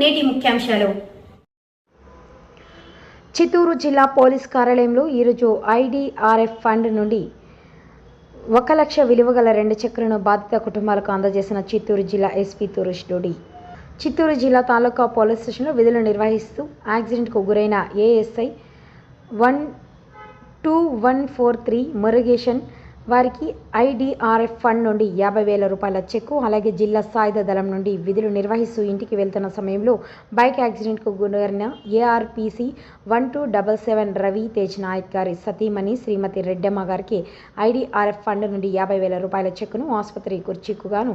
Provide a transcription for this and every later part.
నేటి ముఖ్యాంశాలు. చిత్తూరు జిల్లా పోలీస్ కార్యాలయంలో ఈరోజు ఐడిఆర్ఎఫ్ ఫండ్ నుండి ఒక లక్ష విలువ గల రెండు చెక్కులను బాధిత కుటుంబాలకు అందజేసిన చిత్తూరు జిల్లా ఎస్పీ తురుష్ డోడి. చిత్తూరు జిల్లా తాలూకా పోలీస్ స్టేషన్లో విధులు నిర్వహిస్తూ యాక్సిడెంట్కు గురైన ASI one two one four three Murugesan వారికి ఐడిఆర్ఎఫ్ ఫండ్ నుండి యాభై వేల రూపాయల చెక్కు అలాగే జిల్లా సాయుధ దళం నుండి విధులు నిర్వహిస్తూ ఇంటికి వెళ్తున్న సమయంలో బైక్ యాక్సిడెంట్కు గురైన ARPC one two double seven Ravi Tej Nayak గారి సతీమణి శ్రీమతి రెడ్డమ్మ గారికి ఐడిఆర్ఎఫ్ ఫండ్ నుండి యాభై వేల రూపాయల చెక్కును ఆసుపత్రి కుర్చీకుగాను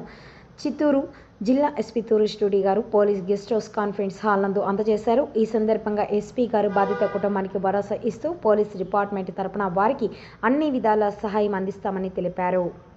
చిత్తూరు జిల్లా ఎస్పీ తూరుష్ గారు police guest house conference hall నందు అందజేశారు. ఈ సందర్భంగా ఎస్పీ గారు బాధిత కుటుంబానికి భరోసా ఇస్తూ పోలీస్ డిపార్ట్మెంట్ తరపున వారికి అన్ని విధాల సహాయం అందిస్తామని తెలిపారు.